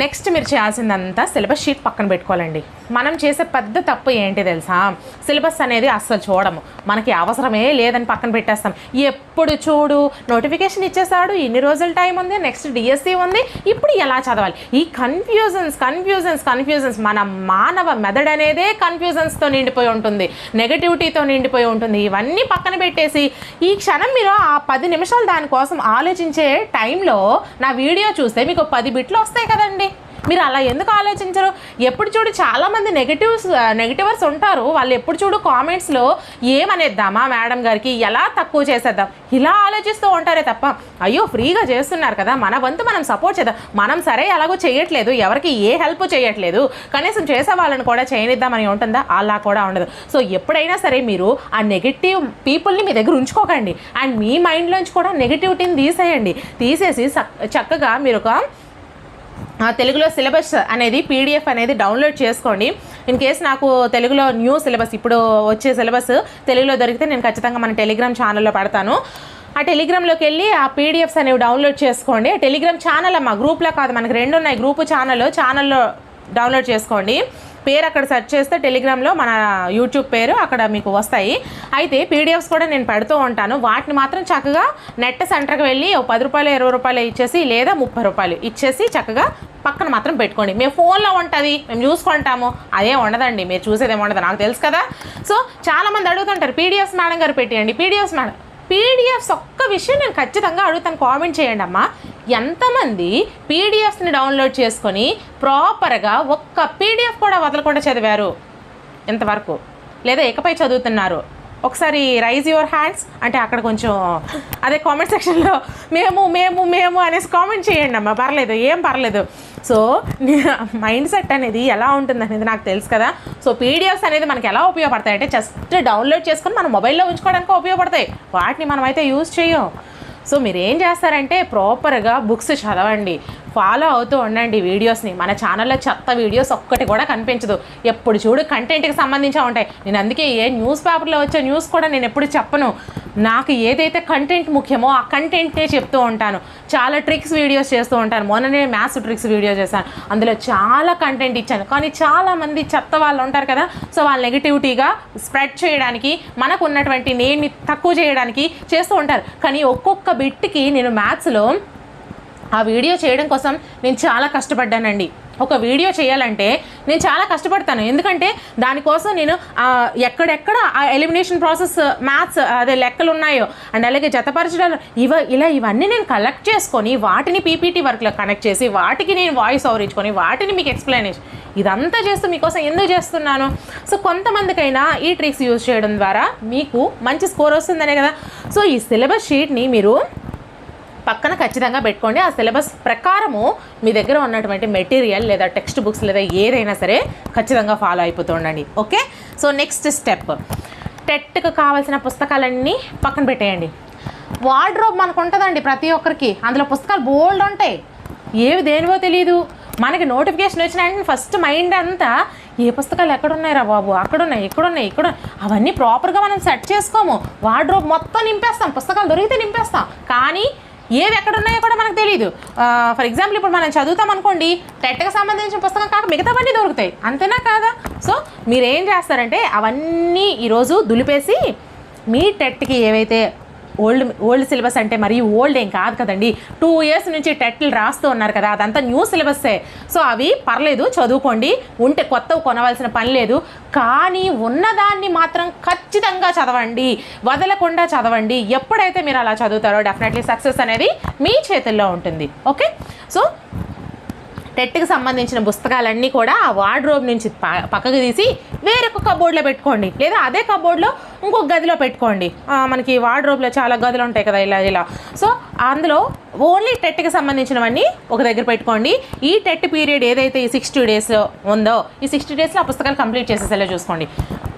నెక్స్ట్ మీరు చేయాల్సిందంతా సిలబస్ షీట్ పక్కన పెట్టుకోవాలండి. మనం చేసే పెద్ద తప్పు ఏంటి తెలుసా? సిలబస్ అనేది అస్సలు చూడము. మనకి అవసరమే లేదని పక్కన పెట్టేస్తాం. ఎప్పుడు చూడు నోటిఫికేషన్ ఇచ్చేసాడు ఇన్ని రోజులు టైం ఉంది నెక్స్ట్ డిఎస్సి ఉంది ఇప్పుడు ఎలా చదవాలి? ఈ కన్ఫ్యూజన్స్ కన్ఫ్యూజన్స్ కన్ఫ్యూజన్స్ మన మానవ మెదడు అనేదే కన్ఫ్యూజన్స్తో నిండిపోయి ఉంటుంది. నెగటివిటీతో నిండిపోయి ఉంటుంది. ఇవన్నీ పక్కన పెట్టేసి ఈ క్షణం మీరు ఆ పది నిమిషాలు దానికోసం ఆలోచించే టైంలో నా వీడియో చూస్తే మీకు పది బిట్లు వస్తాయి కదండి. మీరు అలా ఎందుకు ఆలోచించరు? ఎప్పుడు చూడు చాలామంది నెగిటివ్స్ నెగిటివర్స్ ఉంటారు. వాళ్ళు ఎప్పుడు చూడు కామెంట్స్లో ఏమనేద్దామా మేడం గారికి? ఎలా తక్కువ చేసేద్దాం? ఇలా ఆలోచిస్తూ ఉంటారే తప్ప అయ్యో ఫ్రీగా చేస్తున్నారు కదా మన వంతు మనం సపోర్ట్ చేద్దాం. మనం సరే ఎలాగో చేయట్లేదు ఎవరికి ఏ హెల్ప్ చేయట్లేదు కనీసం చేసే వాళ్ళని కూడా చేయనిద్దామని ఉంటుందా? అలా కూడా ఉండదు. సో ఎప్పుడైనా సరే మీరు ఆ నెగిటివ్ పీపుల్ని మీ దగ్గర ఉంచుకోకండి. అండ్ మీ మైండ్లోంచి కూడా నెగిటివిటీని తీసేయండి. తీసేసి చక్కగా మీరు ఒక తెలుగులో సిలబస్ అనేది పీడిఎఫ్ అనేది డౌన్లోడ్ చేసుకోండి. ఇన్ కేస్ నాకు తెలుగులో న్యూ సిలబస్ ఇప్పుడు వచ్చే సిలబస్ తెలుగులో దొరికితే నేను ఖచ్చితంగా మన టెలిగ్రామ్ ఛానల్లో పెడతాను. ఆ టెలిగ్రామ్లోకి వెళ్ళి ఆ పీడిఎఫ్స్ అనేవి డౌన్లోడ్ చేసుకోండి. టెలిగ్రామ్ ఛానల్ అమ్మ గ్రూప్లో కాదు మనకి రెండు ఉన్నాయి గ్రూప్ ఛానల్ ఛానల్లో డౌన్లోడ్ చేసుకోండి. పేరు అక్కడ సెర్చ్ చేస్తే టెలిగ్రామ్లో మన యూట్యూబ్ పేరు అక్కడ మీకు వస్తాయి. అయితే పీడిఎఫ్స్ కూడా నేను పెడుతూ ఉంటాను. వాటిని మాత్రం చక్కగా నెట్ సెంటర్కి వెళ్ళి ఓ పది రూపాయలు ఇరవై రూపాయలు ఇచ్చేసి లేదా ముప్పై రూపాయలు ఇచ్చేసి చక్కగా పక్కన మాత్రం పెట్టుకోండి. మేము ఫోన్లో ఉంటుంది. మేము చూసుకుంటాము. అదే ఉండదండి. మీరు చూసేదేమి ఉండదు. నాకు తెలుసు కదా. సో చాలామంది అడుగుతుంటారు పీడిఎఫ్స్ మేడం గారు పెట్టేయండి. పీడిఎఫ్స్ మేడం పీడిఎఫ్స్ ఒక్క విషయం నేను ఖచ్చితంగా అడుగుతాను కామెంట్ చేయండి అమ్మా. ఎంతమంది పీడిఎఫ్స్ని డౌన్లోడ్ చేసుకొని ప్రాపర్గా ఒక్క పీడిఎఫ్ కూడా వదలకుండా చదివారు? ఇంతవరకు. లేదా ఇకపై చదువుతున్నారు. ఒకసారి రైజ్ యువర్ హ్యాండ్స్ అంటే అక్కడ కొంచెం అదే కామెంట్ సెక్షన్లో మేము మేము మేము అనేసి కామెంట్ చేయండి అమ్మా. పర్లేదు ఏం పర్లేదు. సో మైండ్ సెట్ అనేది ఎలా ఉంటుంది అనేది నాకు తెలుసు కదా. సో పీడిఎఫ్స్ అనేది మనకి ఎలా ఉపయోగపడతాయి అంటే జస్ట్ డౌన్లోడ్ చేసుకొని మన మొబైల్లో ఉంచుకోవడానికి ఉపయోగపడతాయి. వాటిని మనం అయితే యూజ్ చేయం సో మీరు ఏం చేస్తారంటే ప్రాపర్గా బుక్స్ చదవండి. ఫాలో అవుతూ ఉండండి వీడియోస్ని మన ఛానల్లో చెత్త వీడియోస్ ఒక్కటి కూడా కనిపించదు. ఎప్పుడు చూడు కంటెంట్కి సంబంధించి ఉంటాయి. నేను అందుకే ఏ న్యూస్ పేపర్లో వచ్చే న్యూస్ కూడా నేను ఎప్పుడు చెప్పను. నాకు ఏదైతే కంటెంట్ ముఖ్యమో ఆ కంటెంట్నే చెప్తూ ఉంటాను. చాలా ట్రిక్స్ వీడియోస్ చేస్తూ ఉంటాను. మొన్ననే మ్యాథ్స్ ట్రిక్స్ వీడియో చేశాను. అందులో చాలా కంటెంట్ ఇచ్చాను. కానీ చాలామంది చెత్త వాళ్ళు ఉంటారు కదా సో వాళ్ళు నెగిటివిటీగా స్ప్రెడ్ చేయడానికి మనకు ఉన్నటువంటి నేను తక్కువ చేయడానికి చేస్తూ ఉంటారు. కానీ ఒక్కొక్క బిట్కి నేను మ్యాథ్స్లో ఆ వీడియో చేయడం కోసం నేను చాలా కష్టపడ్డానండి. ఒక వీడియో చేయాలంటే నేను చాలా కష్టపడతాను. ఎందుకంటే దానికోసం నేను ఎక్కడెక్కడ ఆ ఎలిమినేషన్ ప్రాసెస్ మ్యాథ్స్ అదే లెక్కలు ఉన్నాయో అండ్ అలాగే జతపరచడాలు ఇవ ఇలా ఇవన్నీ నేను కలెక్ట్ చేసుకొని వాటిని పీపీటీ వర్క్లో కనెక్ట్ చేసి వాటికి నేను వాయిస్ ఓవర్ ఇచ్చుకొని వాటిని మీకు ఎక్స్ప్లెనేషన్ ఇదంతా చేస్తూ మీకోసం ఎందుకు చేస్తున్నాను? సో కొంతమందికైనా ఈ ట్రిక్స్ యూజ్ చేయడం ద్వారా మీకు మంచి స్కోర్ వస్తుందనే కదా. సో ఈ సిలబస్ షీట్ని మీరు పక్కన ఖచ్చితంగా పెట్టుకోండి. ఆ సిలబస్ ప్రకారము మీ దగ్గర ఉన్నటువంటి మెటీరియల్ లేదా టెక్స్ట్ బుక్స్ లేదా ఏదైనా సరే ఖచ్చితంగా ఫాలో అయిపోతూ ఉండండి. ఓకే? So next step. టెట్కు కావాల్సిన పుస్తకాలన్నీ పక్కన పెట్టేయండి. వార్డ్రోబ్ మనకు ఉంటుందండి ప్రతి ఒక్కరికి. అందులో పుస్తకాలు బోల్డ్ ఉంటాయి. ఏవి దేనివో తెలియదు మనకి నోటిఫికేషన్ వచ్చిన వెంటనే ఫస్ట్ మైండ్ అంతా ఏ పుస్తకాలు ఎక్కడున్నాయిరా బాబు? అక్కడున్నాయి ఇక్కడున్నాయి ఇక్కడ అవన్నీ ప్రాపర్గా మనం సెట్ చేసుకోము. వార్డ్రోబ్ మొత్తం నింపేస్తాం. పుస్తకాలు దొరికితే నింపేస్తాం. కానీ ఏవి ఎక్కడ ఉన్నాయో కూడా మనకు తెలియదు ఫర్ ఎగ్జాంపుల్ ఇప్పుడు మనం చదువుతాం అనుకోండి టెట్కి సంబంధించిన పుస్తకం కాక మిగతావన్నీ దొరుకుతాయి. అంతేనా కాదా? సో మీరు ఏం చేస్తారంటే అవన్నీ ఈరోజు దులిపేసి మీ టెట్కి ఏవైతే ఓల్డ్ ఓల్డ్ సిలబస్ అంటే మరీ ఓల్డ్ ఏం కాదు కదండి. టూ ఇయర్స్ నుంచి టెట్లు రాస్తూ ఉన్నారు కదా అదంతా న్యూ సిలబస్సే సో అవి పర్లేదు చదువుకోండి. ఉంటే కొత్తవి కొనవలసిన పని లేదు. కానీ ఉన్నదాన్ని మాత్రం ఖచ్చితంగా చదవండి. వదలకుండా చదవండి. ఎప్పుడైతే మీరు అలా చదువుతారో డెఫినెట్లీ సక్సెస్ అనేది మీ చేతుల్లో ఉంటుంది. ఓకే? సో టెట్కి సంబంధించిన పుస్తకాలన్నీ కూడా ఆ వార్డ్రోబ్ నుంచి ప- పక్కకు తీసి వేరొక కబోర్డ్లో పెట్టుకోండి. లేదా అదే కబోర్డ్లో ఇంకొక గదిలో పెట్టుకోండి. మనకి వార్డ్రోబ్లో చాలా గదులు ఉంటాయి కదా ఇలా ఇలా. సో అందులో ఓన్లీ టెట్కి సంబంధించినవన్నీ ఒక దగ్గర పెట్టుకోండి. ఈ టెట్ పీరియడ్ ఏదైతే ఈ సిక్స్టీ డేస్ ఉందో ఈ సిక్స్టీ డేస్లో ఆ పుస్తకాలు కంప్లీట్ చేసేసేలా చూసుకోండి.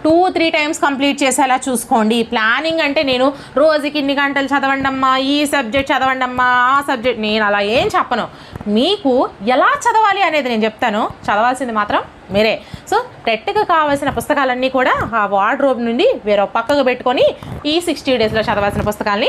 టూ త్రీ టైమ్స్ కంప్లీట్ చేసేలా చూసుకోండి. ప్లానింగ్ అంటే నేను రోజుకి ఇన్ని గంటలు చదవండమ్మా ఈ సబ్జెక్ట్ చదవండమ్మా ఆ సబ్జెక్ట్ నేను అలా ఏం చెప్పను. మీకు ఎలా చదవాలి అనేది నేను చెప్తాను. చదవాల్సింది మాత్రం మీరే. సో టెట్కి కావాల్సిన పుస్తకాలన్నీ కూడా ఆ వార్డ్రోబ్ నుండి వేరే పక్కకు పెట్టుకొని ఈ సిక్స్టీ డేస్లో చదవాల్సిన పుస్తకాల్ని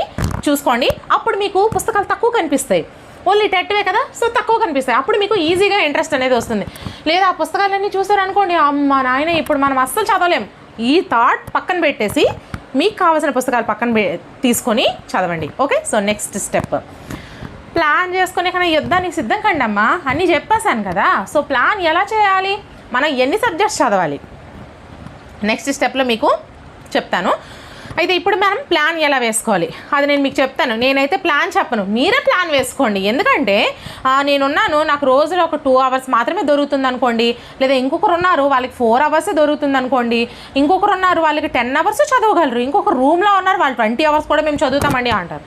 చూసుకోండి. అప్పుడు మీకు పుస్తకాలు తక్కువ కనిపిస్తాయి. ఓన్లీ టెట్వే కదా? సో తక్కువ కనిపిస్తాయి. అప్పుడు మీకు ఈజీగా ఇంట్రెస్ట్ అనేది వస్తుంది. లేదా ఆ పుస్తకాలన్నీ చూసారనుకోండి అమ్మ నాయన ఇప్పుడు మనం అస్సలు చదవలేం. ఈ థాట్ పక్కన పెట్టేసి మీకు కావాల్సిన పుస్తకాలు పక్కన పె- తీసుకొని చదవండి. Okay so next step plan చేసుకుని కన్నా యుద్ధానికి సిద్ధం కండి అమ్మా. అన్నీ చెప్పేశాను కదా. సో ప్లాన్ ఎలా చేయాలి? మనం ఎన్ని సబ్జెక్ట్స్ చదవాలి? నెక్స్ట్ స్టెప్లో మీకు చెప్తాను. అయితే ఇప్పుడు మనం ప్లాన్ ఎలా వేసుకోవాలి? అది నేను మీకు చెప్తాను. నేనైతే ప్లాన్ చెప్పను. మీరే ప్లాన్ వేసుకోండి. ఎందుకంటే నేనున్నాను నాకు రోజులో ఒక టూ అవర్స్ మాత్రమే దొరుకుతుంది అనుకోండి. లేదా ఇంకొకరు ఉన్నారు వాళ్ళకి ఫోర్ అవర్సే దొరుకుతుంది అనుకోండి. ఇంకొకరు ఉన్నారు వాళ్ళకి టెన్ అవర్స్ చదవగలరు. ఇంకొక రూమ్లో ఉన్నారు వాళ్ళు ట్వంటీ అవర్స్ కూడా మేము చదువుతామండి అంటారు.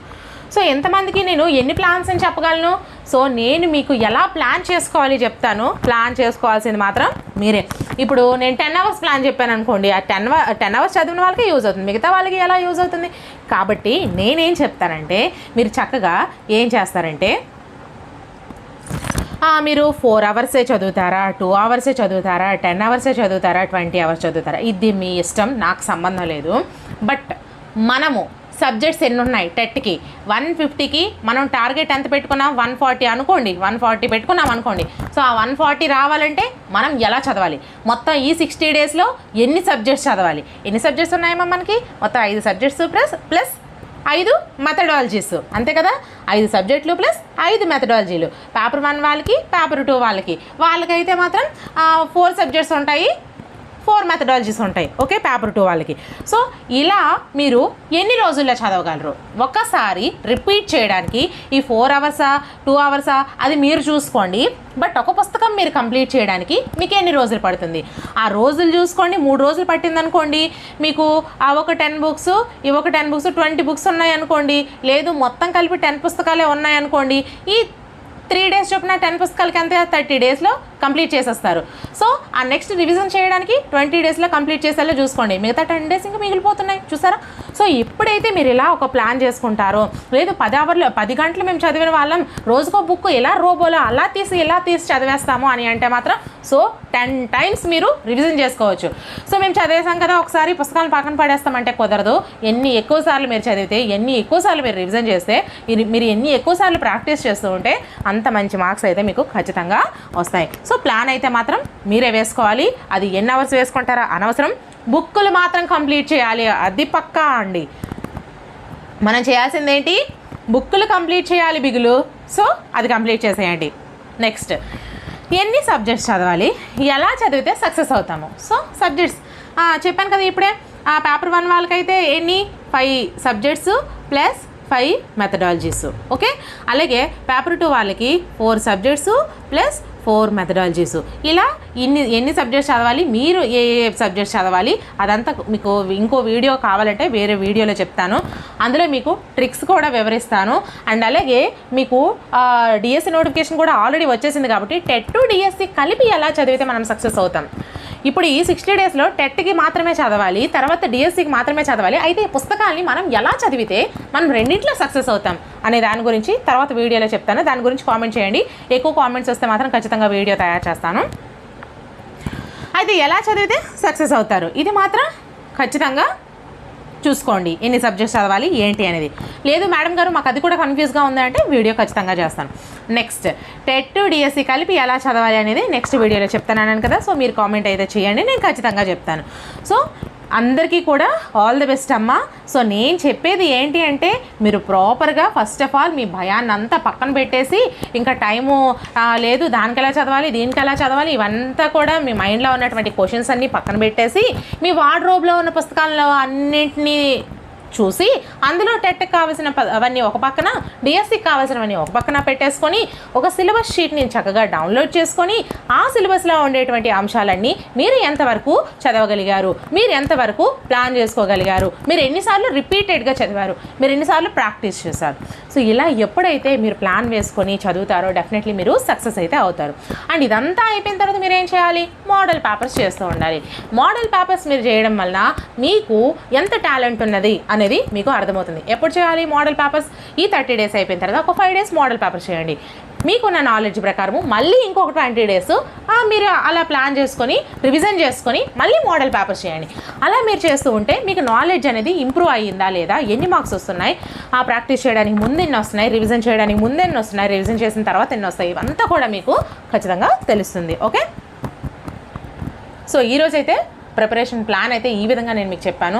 సో ఎంతమందికి నేను ఎన్ని ప్లాన్స్ అని చెప్పగలను? సో నేను మీకు ఎలా ప్లాన్ చేసుకోవాలి చెప్తాను. ప్లాన్ చేసుకోవాల్సింది మాత్రం మీరే. ఇప్పుడు నేను టెన్ అవర్స్ ప్లాన్ చెప్పాను అనుకోండి. ఆ టెన్ టెన్ అవర్స్ చదివిన వాళ్ళకి యూజ్ అవుతుంది. మిగతా వాళ్ళకి ఎలా యూజ్ అవుతుంది? కాబట్టి నేనేం చెప్తానంటే మీరు చక్కగా ఏం చేస్తారంటే మీరు ఫోర్ అవర్సే చదువుతారా? టూ అవర్సే చదువుతారా? టెన్ అవర్సే చదువుతారా? ట్వంటీ అవర్స్ చదువుతారా? ఇది మీ ఇష్టం. నాకు సంబంధం లేదు. బట్ మనము సబ్జెక్ట్స్ ఎన్ని ఉన్నాయి టెట్కి. వన్ ఫిఫ్టీకి మనం టార్గెట్ ఎంత పెట్టుకున్నాం? వన్ ఫార్టీ అనుకోండి. వన్ ఫార్టీ పెట్టుకున్నాం అనుకోండి. సో ఆ వన్ ఫార్టీ రావాలంటే మనం ఎలా చదవాలి? మొత్తం ఈ సిక్స్టీ డేస్లో ఎన్ని సబ్జెక్ట్స్ చదవాలి? ఎన్ని సబ్జెక్ట్స్ ఉన్నాయమ్మా మనకి? మొత్తం ఐదు సబ్జెక్ట్స్ ప్లస్ ప్లస్ ఐదు మెథడాలజీస్ అంతే కదా? ఐదు సబ్జెక్టులు ప్లస్ ఐదు మెథడాలజీలు పేపర్ వన్ వాళ్ళకి పేపర్ టూ వాళ్ళకి. వాళ్ళకైతే మాత్రం ఫోర్ సబ్జెక్ట్స్ ఉంటాయి. ఫోర్ మెథడాలజీస్ ఉంటాయి. ఓకే? పేపర్ టూ వాళ్ళకి. సో ఇలా మీరు ఎన్ని రోజుల్లో చదవగలరు? ఒక్కసారి రిపీట్ చేయడానికి ఈ ఫోర్ అవర్సా టూ అవర్సా అది మీరు చూసుకోండి. బట్ ఒక పుస్తకం మీరు కంప్లీట్ చేయడానికి మీకు ఎన్ని రోజులు పడుతుంది? ఆ రోజులు చూసుకోండి. మూడు రోజులు పట్టింది అనుకోండి మీకు ఆ ఒక టెన్ బుక్స్ ఈ ఒక టెన్ బుక్స్ ట్వంటీ బుక్స్ ఉన్నాయనుకోండి. లేదు మొత్తం కలిపి టెన్ పుస్తకాలే ఉన్నాయి అనుకోండి ఈ త్రీ డేస్ చొప్పున టెన్ పుస్తకాలకి అంతే థర్టీ డేస్లో కంప్లీట్ చేసేస్తారు. సో ఆ నెక్స్ట్ రివిజన్ చేయడానికి ట్వంటీ డేస్లో కంప్లీట్ చేసేలా చూసుకోండి. మిగతా టెన్ డేస్ ఇంకా మిగిలిపోతున్నాయి. చూసారా? సో ఎప్పుడైతే మీరు ఇలా ఒక ప్లాన్ చేసుకుంటారో లేదు పది అవర్లు పది గంటలు మేము చదివిన వాళ్ళం రోజుకో బుక్ ఎలా రోబోలో అలా తీసి ఇలా తీసి చదివేస్తాము అని అంటే మాత్రం సో టెన్ టైమ్స్ మీరు రివిజన్ చేసుకోవచ్చు. సో మేము చదివేసాం కదా ఒకసారి పుస్తకాలను పక్కన పడేస్తామంటే కుదరదు. ఎన్ని ఎక్కువ సార్లు మీరు చదివితే ఎన్ని ఎక్కువ సార్లు మీరు రివిజన్ చేస్తే మీరు ఎన్ని ఎక్కువ సార్లు ప్రాక్టీస్ చేస్తూ ఉంటే అంత మంచి మార్క్స్ అయితే మీకు ఖచ్చితంగా వస్తాయి. సో ప్లాన్ అయితే మాత్రం మీరే వేసుకోవాలి. అది ఎన్ని అవర్స్ వేసుకుంటారా అనవసరం. బుక్కులు మాత్రం కంప్లీట్ చేయాలి. అది పక్కా అండి. మనం చేయాల్సింది ఏంటి బుక్కులు కంప్లీట్ చేయాలి బిగులు. సో అది కంప్లీట్ చేసేయండి. నెక్స్ట్ ఎన్ని సబ్జెక్ట్స్ చదవాలి? ఎలా చదివితే సక్సెస్ అవుతాము? So subjects. చెప్పాను కదా ఇప్పుడే ఆ పేపర్ వన్ వాళ్ళకైతే ఎన్ని? Five subjects plus five methodologies. Okay? అలాగే పేపర్ టూ వాళ్ళకి four subjects plus four methodologies ఇలా ఇన్ని ఎన్ని సబ్జెక్ట్స్ చదవాలి మీరు ఏ ఏ సబ్జెక్ట్స్ చదవాలి అదంతా మీకు ఇంకో వీడియో కావాలంటే వేరే వీడియోలో చెప్తాను. అందులో మీకు ట్రిక్స్ కూడా వివరిస్తాను. అండ్ అలాగే మీకు డిఎస్సి నోటిఫికేషన్ కూడా ఆల్రెడీ వచ్చేసింది కాబట్టి టెట్ టు డిఎస్సి కలిపి ఎలా చదివితే మనం సక్సెస్ అవుతాం. ఇప్పుడు ఈ సిక్స్టీ డేస్లో టెట్కి మాత్రమే చదవాలి తర్వాత డిఎస్సికి మాత్రమే చదవాలి. అయితే ఈ పుస్తకాన్ని మనం ఎలా చదివితే మనం రెండింటిలో సక్సెస్ అవుతాం అనే దాని గురించి తర్వాత వీడియోలో చెప్తాను. దాని గురించి కామెంట్ చేయండి. ఎక్కువ కామెంట్స్ వస్తే మాత్రం ఖచ్చితంగా వీడియో తయారు చేస్తాను. అయితే ఎలా చదివితే సక్సెస్ అవుతారు? ఇది మాత్రం ఖచ్చితంగా చూసుకోండి. ఎన్ని సబ్జెక్ట్స్ చదవాలి ఏంటి అనేది. లేదు మేడం గారు మాకు అది కూడా కన్ఫ్యూజ్గా ఉందంటే వీడియో ఖచ్చితంగా చేస్తాను. నెక్స్ట్ టెట్ డిఎస్సి కలిపి ఎలా చదవాలి అనేది నెక్స్ట్ వీడియోలో చెప్తాను కదా సో మీరు కామెంట్ అయితే చేయండి నేను ఖచ్చితంగా చెప్తాను. సో అందరికీ కూడా ఆల్ ది బెస్ట్ అమ్మా. సో నేను చెప్పేది ఏంటి అంటే మీరు ప్రాపర్గా ఫస్ట్ ఆఫ్ ఆల్ మీ భయాన్ని అంతా పక్కన పెట్టేసి ఇంకా టైము లేదు దానికి ఎలా చదవాలి దీనికి ఎలా చదవాలి ఇవంతా కూడా మీ మైండ్లో ఉన్నటువంటి క్వశ్చన్స్ అన్నీ పక్కన పెట్టేసి మీ వార్డ్రోబ్లో ఉన్న పుస్తకాల్లో అన్నింటినీ చూసి అందులో టెట్ కావాల్సిన ప- అవన్నీ ఒక పక్కన డిఎస్సి కావాల్సినవన్నీ ఒక పక్కన పెట్టేసుకొని ఒక సిలబస్ షీట్ని చక్కగా డౌన్లోడ్ చేసుకొని ఆ సిలబస్లో ఉండేటువంటి అంశాలన్నీ మీరు ఎంతవరకు చదవగలిగారు? మీరు ఎంతవరకు ప్లాన్ చేసుకోగలిగారు? మీరు ఎన్నిసార్లు రిపీటెడ్గా చదివారు? మీరు ఎన్నిసార్లు ప్రాక్టీస్ చేశారు? సో ఇలా ఎప్పుడైతే మీరు ప్లాన్ వేసుకొని చదువుతారో డెఫినెట్లీ మీరు సక్సెస్ అయితే అవుతారు. అండ్ ఇదంతా అయిపోయిన తర్వాత మీరు ఏం చేయాలి? మోడల్ పేపర్స్ చేస్తూ ఉండాలి. మోడల్ పేపర్స్ మీరు చేయడం వలన మీకు ఎంత టాలెంట్ ఉన్నది అనేది మీకు అర్థమవుతుంది. ఎప్పుడు చేయాలి మోడల్ పేపర్స్ ఈ థర్టీ డేస్ అయిపోయిన తర్వాత ఒక ఫైవ్ డేస్ మోడల్ పేపర్స్ చేయండి. మీకున్న నాలెడ్జ్ ప్రకారము మళ్ళీ ఇంకొక ట్వంటీ డేస్ మీరు అలా ప్లాన్ చేసుకొని రివిజన్ చేసుకొని మళ్ళీ మోడల్ పేపర్స్ చేయండి. అలా మీరు చేస్తూ ఉంటే మీకు నాలెడ్జ్ అనేది ఇంప్రూవ్ అయ్యిందా లేదా ఎన్ని మార్క్స్ వస్తున్నాయి ఆ ప్రాక్టీస్ చేయడానికి ముందు ఎన్ని వస్తున్నాయి రివిజన్ చేయడానికి ముందు ఎన్ని వస్తున్నాయి రివిజన్ చేసిన తర్వాత ఎన్ని వస్తాయి ఇవంతా కూడా మీకు ఖచ్చితంగా తెలుస్తుంది. ఓకే సో ఈరోజైతే అయితే ప్రిపరేషన్ ప్లాన్ అయితే ఈ విధంగా నేను మీకు చెప్పాను.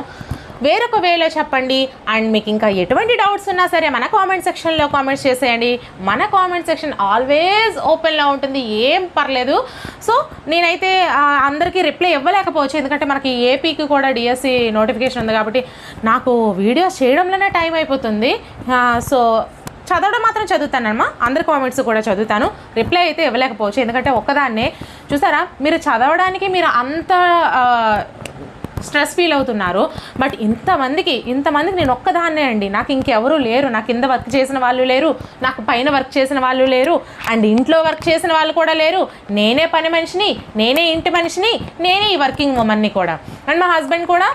వేరొక వేలో చెప్పండి. అండ్ మీకు ఇంకా ఎటువంటి డౌట్స్ ఉన్నా సరే మన కామెంట్ సెక్షన్లో కామెంట్స్ చేసేయండి. మన కామెంట్ సెక్షన్ ఆల్వేస్ ఓపెన్లో ఉంటుంది. ఏం పర్లేదు. సో నేనైతే అందరికీ రిప్లై ఇవ్వలేకపోవచ్చు. ఎందుకంటే మనకి ఏపీకి కూడా డిఎస్సి నోటిఫికేషన్ ఉంది కాబట్టి నాకు వీడియోస్ చేయడంలోనే టైం అయిపోతుంది. సో చదవడం మాత్రం చదువుతానమ్మా. అందరి కామెంట్స్ కూడా చదువుతాను. రిప్లై అయితే ఇవ్వలేకపోవచ్చు. ఎందుకంటే ఒక్కదాన్నే. చూసారా? మీరు చదవడానికి మీరు అంత స్ట్రెస్ ఫీల్ అవుతున్నారు. బట్ ఇంతమందికి ఇంతమందికి నేను ఒక్కదాన్నే అండి. నాకు ఇంకెవరూ లేరు. నాకు కింద వర్క్ చేసిన వాళ్ళు లేరు. నాకు పైన వర్క్ చేసిన వాళ్ళు లేరు. అండ్ ఇంట్లో వర్క్ చేసిన వాళ్ళు కూడా లేరు. నేనే పని మనిషిని నేనే ఇంటి మనిషిని నేనే ఈ వర్కింగ్ ఉమెన్ని కూడా. అండ్ మా హస్బెండ్ కూడా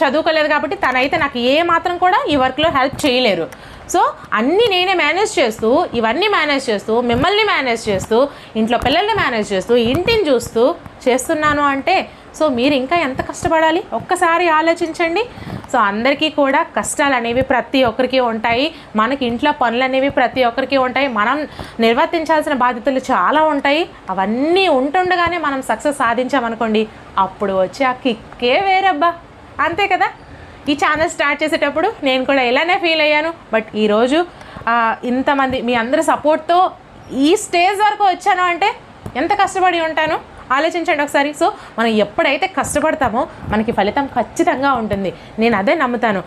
చదువుకోలేదు కాబట్టి తనైతే నాకు ఏ మాత్రం కూడా ఈ వర్క్లో హెల్ప్ చేయలేరు. సో అన్నీ నేనే మేనేజ్ చేస్తూ ఇవన్నీ మేనేజ్ చేస్తూ మిమ్మల్ని మేనేజ్ చేస్తూ ఇంట్లో పిల్లల్ని మేనేజ్ చేస్తూ ఇంటిని చూస్తూ చేస్తున్నాను అంటే సో మీరు ఇంకా ఎంత కష్టపడాలి? ఒక్కసారి ఆలోచించండి. సో అందరికీ కూడా కష్టాలు అనేవి ప్రతి ఒక్కరికి ఉంటాయి. మనకి ఇంట్లో పనులు అనేవి ప్రతి ఒక్కరికి ఉంటాయి. మనం నిర్వర్తించాల్సిన బాధ్యతలు చాలా ఉంటాయి. అవన్నీ ఉంటుండగానే మనం సక్సెస్ సాధించామనుకోండి అప్పుడు వచ్చే ఆ కిక్కే వేరబ్బా. అంతే కదా? ఈ ఛానల్ స్టార్ట్ చేసేటప్పుడు నేను కూడా ఇలానే ఫీల్ అయ్యాను. బట్ ఈరోజు ఇంతమంది మీ అందరి సపోర్ట్తో ఈ స్టేజ్ వరకు వచ్చాను అంటే ఎంత కష్టపడి ఉంటాను? ఆలోచించండి ఒకసారి. సో మనం ఎప్పుడైతే కష్టపడతామో మనకి ఫలితం ఖచ్చితంగా ఉంటుంది. నేను అదే నమ్ముతాను.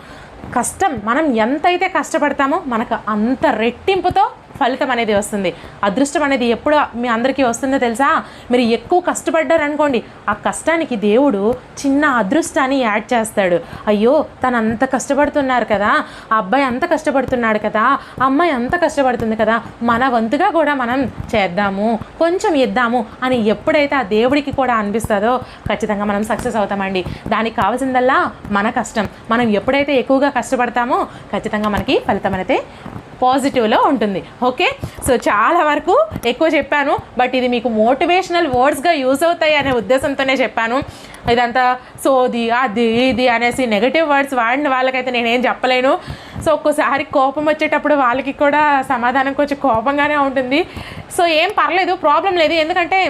కష్టం మనం ఎంతైతే కష్టపడతామో మనకు అంత రెట్టింపుతో ఫలితం అనేది వస్తుంది. అదృష్టం అనేది ఎప్పుడు మీ అందరికీ వస్తుందో తెలుసా? మీరు ఎక్కువ కష్టపడ్డారు అనుకోండి ఆ కష్టానికి దేవుడు చిన్న అదృష్టాన్ని యాడ్ చేస్తాడు. అయ్యో తను అంత కష్టపడుతున్నారు కదా ఆ అబ్బాయి అంత కష్టపడుతున్నాడు కదా ఆ అమ్మాయి అంత కష్టపడుతుంది కదా మన వంతుగా కూడా మనం చేద్దాము కొంచెం ఇద్దాము అని ఎప్పుడైతే ఆ దేవుడికి కూడా అనిపిస్తుందో ఖచ్చితంగా మనం సక్సెస్ అవుతామండి. దానికి కావాల్సిందల్లా మన కష్టం. మనం ఎప్పుడైతే ఎక్కువగా కష్టపడతామో ఖచ్చితంగా మనకి ఫలితం అనేది పాజిటివ్లో ఉంటుంది. ఓకే? సో చాలా వరకు ఎక్కువ చెప్పాను బట్ ఇది మీకు మోటివేషనల్ వర్డ్స్గా యూజ్ అవుతాయి అనే ఉద్దేశంతోనే చెప్పాను. ఇదంతా సోది అది ఇది అనేసి నెగటివ్ వర్డ్స్ వాడిన వాళ్ళకైతే నేనేం చెప్పలేను. సో ఒక్కోసారి కోపం వచ్చేటప్పుడు వాళ్ళకి కూడా సమాధానం కొంచెం కోపంగానే ఉంటుంది. సో ఏం పర్లేదు ప్రాబ్లం లేదు. ఎందుకంటే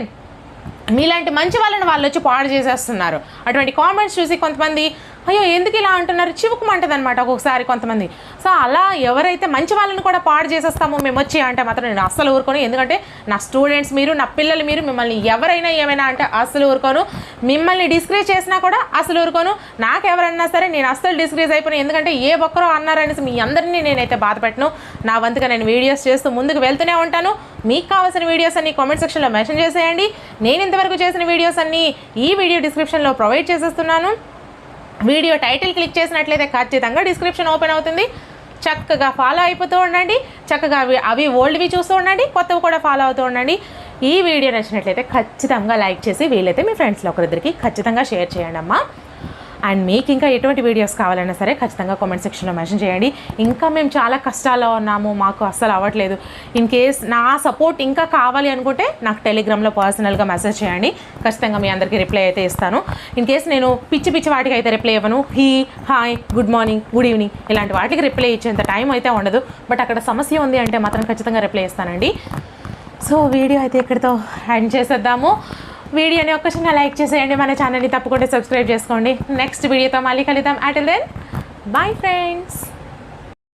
మీలాంటి మంచి వాళ్ళని వాళ్ళు వచ్చి పాడు చేసేస్తున్నారు. అటువంటి కామెంట్స్ చూసి కొంతమంది అయ్యో ఎందుకు ఇలా అంటున్నారు? చివుకుమంటది అనమాట ఒక్కొక్కసారి కొంతమంది. సో అలా ఎవరైతే మంచి వాళ్ళని కూడా పాడు చేసేస్తామో మేము వచ్చి అంటే మాత్రం నేను అస్సలు ఊరుకోను. ఎందుకంటే నా స్టూడెంట్స్ మీరు నా పిల్లలు మీరు మిమ్మల్ని ఎవరైనా ఏమైనా అంటే అస్సలు ఊరుకోను. మిమ్మల్ని డిస్క్రేజ్ చేసినా కూడా అసలు ఊరుకోను. నాకు ఎవరన్నా సరే నేను అస్సలు డిస్క్రేజ్ అయిపోయాను ఎందుకంటే ఏ ఒక్కరో అన్నారనేసి మీ అందరినీ నేనైతే బాధపెట్టను. నా వంతుగా నేను వీడియోస్ చేస్తూ ముందుకు వెళ్తూనే ఉంటాను. మీకు కావాల్సిన వీడియోస్ అన్ని కామెంట్ సెక్షన్లో మెన్షన్ చేసేయండి. నేను ఇంతవరకు చేసిన వీడియోస్ అన్ని ఈ వీడియో డిస్క్రిప్షన్లో ప్రొవైడ్ చేసేస్తున్నాను. వీడియో టైటిల్ క్లిక్ చేసినట్లయితే ఖచ్చితంగా డిస్క్రిప్షన్ ఓపెన్ అవుతుంది. చక్కగా ఫాలో అయిపోతూ ఉండండి. చక్కగా అవి అవి ఓల్డ్వి చూస్తూ ఉండండి. కొత్తవి కూడా ఫాలో అవుతూ ఉండండి. ఈ వీడియో నచ్చినట్లయితే ఖచ్చితంగా లైక్ చేసి వీలైతే మీ ఫ్రెండ్స్లో ఒకరిద్దరికి ఖచ్చితంగా షేర్ చేయండి అమ్మా అండ్ మీకు ఇంకా ఎటువంటి వీడియోస్ కావాలన్నా సరే ఖచ్చితంగా కామెంట్ సెక్షన్లో మెన్షన్ చేయండి. ఇంకా మేము చాలా కష్టాల్లో ఉన్నాము మాకు అస్సలు అవ్వట్లేదు. ఇన్ కేస్ నా సపోర్ట్ ఇంకా కావాలి అనుకుంటే నాకు టెలిగ్రామ్లో పర్సనల్గా మెసేజ్ చేయండి. ఖచ్చితంగా మీ అందరికీ రిప్లై అయితే ఇస్తాను. ఇన్ కేస్ నేను పిచ్చి పిచ్చి వాటికి అయితే రిప్లై ఇవ్వను he hi good morning good evening ఇలాంటి వాటికి రిప్లై ఇచ్చేంత టైం అయితే ఉండదు. బట్ అక్కడ సమస్య ఉంది అంటే మాత్రం ఖచ్చితంగా రిప్లై ఇస్తానండి. సో వీడియో అయితే ఇక్కడితో ఎండ్ చేసేద్దాము. వీడియోని ఒక్కసారి చిన్న లైక్ చేసేయండి మన ఛానల్ని తప్పకుండా సబ్స్క్రైబ్ చేసుకోండి. నెక్స్ట్ వీడియోతో మళ్ళీ కలుద్దాం. Atal then bye friends